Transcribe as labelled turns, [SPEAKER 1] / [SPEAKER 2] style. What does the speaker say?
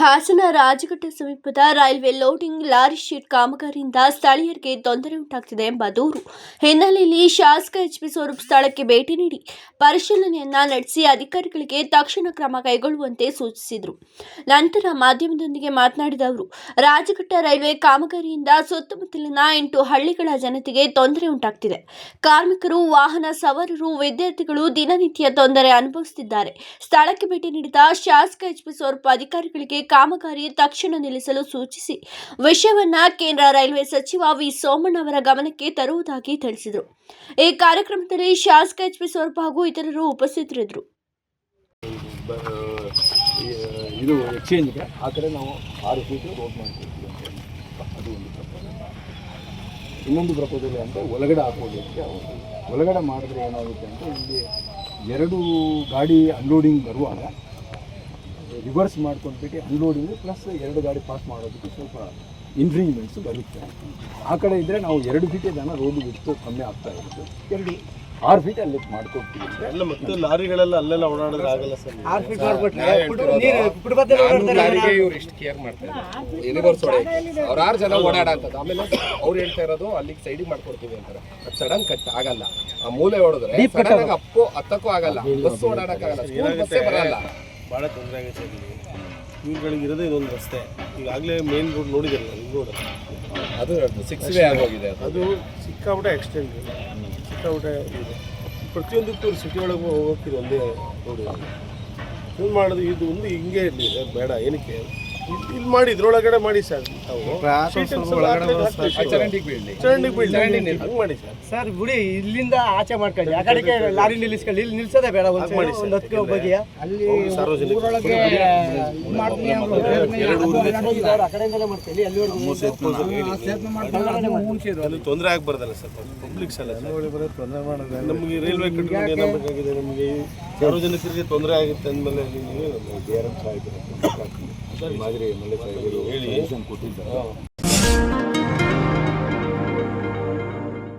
[SPEAKER 1] ಹಾಸನ ರಾಜಘಟ್ಟ ಸಮೀಪದ railway loading lorry sheet ಕಾಮಗಾರಿಯಿಂದ ಸ್ಥಳೀಯರಿಗೆ ತೊಂದರೆ ಉಂಟಾಗ್ತಿದೆ ಎಂಬ ದೂರು. ಹಿನ್ನೆಲೆಯಲ್ಲಿ ಶಾಸಕ ಎಚ್ ಪಿ ಸ್ವರೂಪ್ ಸ್ಥಳಕ್ಕೆ ಭೇಟಿ ನೀಡಿ ಪರಿಶೀಲನೆಯನ್ನ ನಡೆಸಿ ಅಧಿಕಾರಿಗಳಿಗೆ ತಕ್ಷಣ ಕ್ರಮ ಕೈಗೊಳ್ಳುವಂತೆ ಸೂಚಿಸಿದರು. ನಂತರ ಮಾಧ್ಯಮದೊಂದಿಗೆ ಮಾತನಾಡಿದ ಅವರು, ರಾಜಘಟ್ಟ ರೈಲ್ವೆ ಕಾಮಗಾರಿಯಿಂದ ಸುತ್ತಮುತ್ತಲಿನ ಎಂಟು ಹಳ್ಳಿಗಳ ಜನತೆಗೆ ತೊಂದರೆ ಉಂಟಾಗ್ತಿದೆ. ಕಾರ್ಮಿಕರು, ವಾಹನ ಸವಾರರು, ವಿದ್ಯಾರ್ಥಿಗಳು ದಿನನಿತ್ಯ ತೊಂದರೆ ಅನುಭವಿಸುತ್ತಿದ್ದಾರೆ. ಸ್ಥಳಕ್ಕೆ ಭೇಟಿ ನೀಡಿದ ಶಾಸಕ ಎಚ್ ಪಿ ಸ್ವರೂಪ್ ಅಧಿಕಾರಿಗಳಿಗೆ ಕಾಮಗಾರಿ ತಕ್ಷಣ ನಿಲ್ಲಿಸಲು ಸೂಚಿಸಿ. ವಿಷಯವನ್ನ ಕೇಂದ್ರ ರೈಲ್ವೆ ಸಚಿವ ವಿ. ಸೋಮಣ್ಣ ಅವರ ಗಮನಕ್ಕೆ ತರುವುದಾಗಿ ತಿಳಿಸಿದರು. ಈ ಕಾರ್ಯಕ್ರಮದಲ್ಲಿ ಶಾಸಕ ಎಚ್. ಪಿ. ಸ್ವರೂಪ್ ಹಾಗೂ ಇತರರು ಉಪಸ್ಥಿತರಿದ್ದರು.
[SPEAKER 2] ಇದು ಎಕ್ಸ್ಚೇಂಜ್ಗೆ ಆ ಕಡೆ ನಾವು ಆರು ಫೀಟ್ ರೋಡ್ ಮಾಡ್ತೀವಿ ಅಂತ ಅದು ಒಂದು ಪ್ರಪೋಸಲ್ ಇನ್ನೊಂದು ಪ್ರಪೋಸಲ್ ಅಂತ ಒಳಗಡೆ ಹಾಕೋದಕ್ಕೆ ಅವರು ಒಳಗಡೆ ಮಾಡಿದ್ರೆ ಏನಾಗುತ್ತೆ ಅಂತ ಇಲ್ಲಿ ಎರಡು ಗಾಡಿ ಅನ್ಲೋಡಿಂಗ್ ಬರುವಾಗ ರಿವರ್ಸ್ ಮಾಡ್ಕೊಂಡ್ಬಿಟ್ಟು ಅನ್ಲೋಡಿಂಗು ಪ್ಲಸ್ ಎರಡು ಗಾಡಿ ಪಾಸ್ ಮಾಡೋದಕ್ಕೆ ಸ್ವಲ್ಪ ಇನ್ಫ್ರೀಮೆಂಟ್ಸು ಬರುತ್ತೆ. ಆ ಕಡೆ ಇದ್ದರೆ ನಾವು ಎರಡು ಫೀಟೇ ಜನ ರೋಡ್ ಬಿಟ್ಟು ಕಮ್ಮಿ ಆಗ್ತಾ ಇರುತ್ತೆ. ಎರಡು ಆರು ಫೀಟ್ ಅಲ್ಲಿ ಮಾಡ್ಕೊಡ್ತೀವಿ
[SPEAKER 3] ಅಲ್ಲ ಮತ್ತೆ ಲಾರಿಗಳೆಲ್ಲ ಅಲ್ಲೆಲ್ಲ ಓಡಾಡಿದ್ರೆ ಆಗಲ್ಲ ಸರ್
[SPEAKER 4] ಆರು ಫೀಟ್ ಮಾಡ್ಬಿಟ್ರೆ
[SPEAKER 5] ಲಾರಿಗೆ ಇವ್ರು. ಇಷ್ಟು ಕೇರ್ ಮಾಡ್ತಾರೆ ರಿವರ್ಸ್ ಹೊಡೆಯಕ್ಕೆ ಅವ್ರು ಆರು ಜನ ಓಡಾಡಂತದ್ದು. ಆಮೇಲೆ ಅವ್ರು ಹೇಳ್ತಾ ಇರೋದು ಅಲ್ಲಿಗೆ ಸೈಡಿಗೆ ಮಾಡ್ಕೊಡ್ತೀವಿ ಅಂತಾರೆ. ಅದು ಸಡನ್ ಕಟ್ ಆಗಲ್ಲ. ಆ ಮೂಲೆ ಹೊಡೆದ್ರೆ ಸಡನ್ ಆಗಿ ಅಪ್ಪು ಹತ್ತಕ್ಕೂ ಆಗಲ್ಲ. ಬಸ್ ಓಡಾಡಕ್ಕಾಗಲ್ಲ. ಸ್ಕೂಲ್ ಬಸ್ಸೇ ಬರಲ್ಲ.
[SPEAKER 3] ಭಾಳ ತೊಂದರೆ ಆಗುತ್ತೆ ಸರ್ ಇಲ್ಲಿ. ಇವ್ರುಗಳಿಗೆ ಇರೋದೇ ಇದೊಂದು ರಸ್ತೆ. ಈಗಾಗಲೇ ಮೇನ್ ರೋಡ್ ನೋಡಿದಿರಲ್ಲ ಈ ರೋಡ್
[SPEAKER 5] ಅದು ಸಿಕ್ಸ್ ವೇ ಆಗೋಗಿದೆ ಅದು.
[SPEAKER 3] ಸಿಕ್ಕಾಪಟ್ಟೆ ಎಕ್ಸ್ಟೆಂಡ್ ಸಿಕ್ಕಾಪಟ್ಟೆ ಇದೆ. ಪ್ರತಿಯೊಂದಕ್ಕೂ ಸಿಟಿ ಒಳಗೆ ಹೋಗೋಕೆ ಇದು ಒಂದೇ ರೋಡ್ ಇದು ಮಾಡೋದು ಇದು ಒಂದು ಹಿಂಗೆ ಇರಲಿ ಬೇಡ ಏನಕ್ಕೆ? ಇಲ್ಲಿ ಮಾಡಿ ಇದ್ರೊಳಗಡೆ ಮಾಡಿ ಸರ್.
[SPEAKER 5] ಬೀಳಲಿ
[SPEAKER 3] ಚರಂಡಿಗೆ ಮಾಡಿ ಸರ್.
[SPEAKER 4] ಸರ್ ಬಿಡಿ ಇಲ್ಲಿಂದ ಆಚೆ ಮಾಡ್ಕೊಳ್ಳಿ. ಆ ಕಡೆಗೆ ಲಾರಿ ನಿಲ್ಲಿಸ್ಕೊಳ್ಳಿ. ಇಲ್ಲಿ ನಿಲ್ಸೋದೇ ಬೇಡ. ಒಂದು
[SPEAKER 3] ಮಾಡಿ
[SPEAKER 4] ಒಂದು ಹತ್ತು ಬಗೆಯ ಅಲ್ಲಿ
[SPEAKER 3] ತೊಂದರೆ ಸಾರ್ವಜನಿಕ
[SPEAKER 4] ಆ ಕಡೆಯಿಂದಲೇ ಮಾಡ್ಕೊಳ್ಳಿ. ಅಲ್ಲಿವರೆಗೂ
[SPEAKER 3] ಅದು ತೊಂದರೆ ಆಗ್ಬಾರ್ದಲ್ಲ ಸರ್. ಪಬ್ಲಿಕ್ಸ್ ಅಲ್ಲ ನಮಗೆ ರೈಲ್ವೆ ಕಟ್ಕೊಂಡು ಏನಾಗಬೇಕಾಗಿದೆ ನಮಗೆ? ಸಾರ್ವಜನಿಕರಿಗೆ ತೊಂದರೆ ಆಗುತ್ತೆ ಅಂದಮೇಲೆ
[SPEAKER 2] ಮಾದರಿ ಎಂ ಕೊಟ್ಟಿದ್ದಾರೆ.